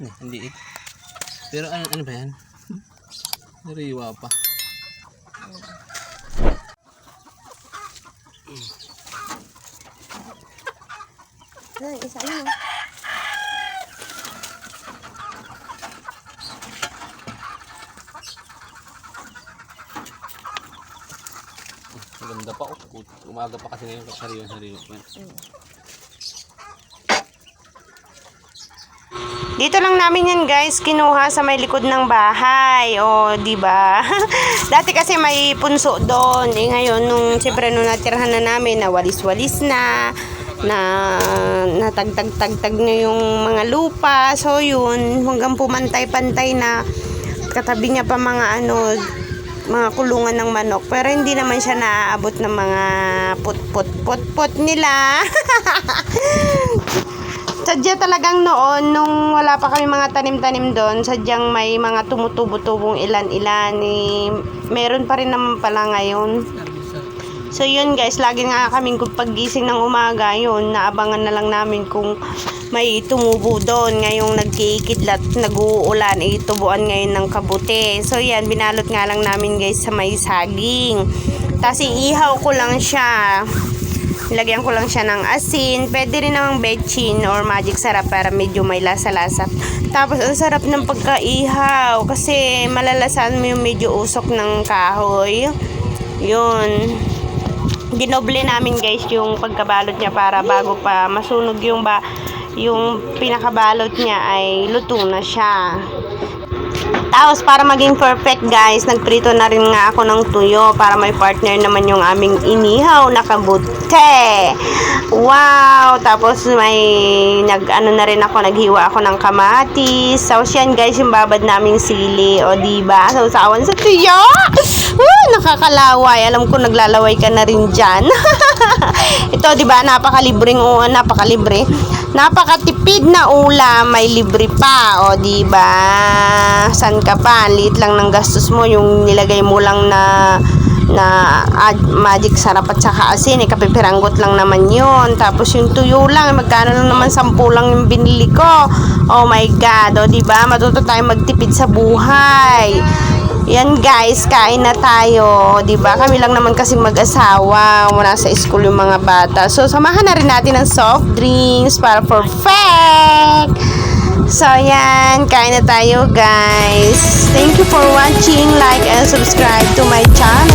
Hindi eh. Pero ano, ano ba yan? Nariwa pa. Ay, isa yun. Maganda pa. Oh. Umaga pa kasi ngayon sariwa-sariwa pa. yan. Dito lang namin yan guys, kinuha sa may likod ng bahay. O, di ba? Dati kasi may punso doon. Eh ngayon, nung siyempre nung natirhan na namin, na walis-walis na, na natagtag-tagtag na yung mga lupa. So yun, hanggang pumantay-pantay na katabi niya pa mga ano, mga kulungan ng manok. Pero hindi naman siya naaabot ng mga put-put-put-put nila. Sadya talagang noon, nung pa kami mga tanim-tanim doon, sadyang may mga tumutubo-tubong ilan-ilan. Eh, meron pa rin naman pala ngayon. So yun guys, lagi nga kaming paggising ng umaga, yun, naabangan na lang namin kung may tumubo doon. Ngayong nagkikidlat, nag-uulan, itubuan ngayon ng kabuti. So yan, binalot nga lang namin guys sa may saging. Tapos iihaw ko lang siya. Lagyan ko lang siya ng asin. Pwede rin namang betchin or magic sarap para medyo may lasa-lasa. Tapos, ang sarap ng pagkaihaw. Kasi malalasan mo yung medyo usok ng kahoy. Yun. Dinoble namin guys yung pagkabalot niya para bago pa masunog yung ba yung pinakabalot niya ay luto na siya. Tapos para maging perfect guys, nagprito na rin nga ako ng tuyo para may partner naman yung aming inihaw na kabute. Wow! Tapos may nag ano na rin ako, naghiwa ako ng kamatis. So yan guys, yung babad naming sili. O diba? So sawan sa tuyo! Uh, nakakalaway. Alam ko naglalaway ka na rin dyan. Ito, di ba? Napakalibreng o napakalibre. Napakatipid na ulam, may libre pa, o di ba? San ka pa? Liit lang ng gastos mo yung nilagay mo lang na na ad, magic sarap at saka asin, eh, kapipiranggot lang naman yun. Tapos yung tuyo lang, eh, magkano lang naman, sampu lang yung binili ko. Oh my God, o di ba? Matuto tayo magtipid sa buhay. Yan guys, kain na tayo, 'di ba? Kami lang naman kasi mag-asawa, wala sa school yung mga bata. So samahan na rin natin ng soft drinks para perfect. So yan, kain na tayo guys. Thank you for watching, like and subscribe to my channel.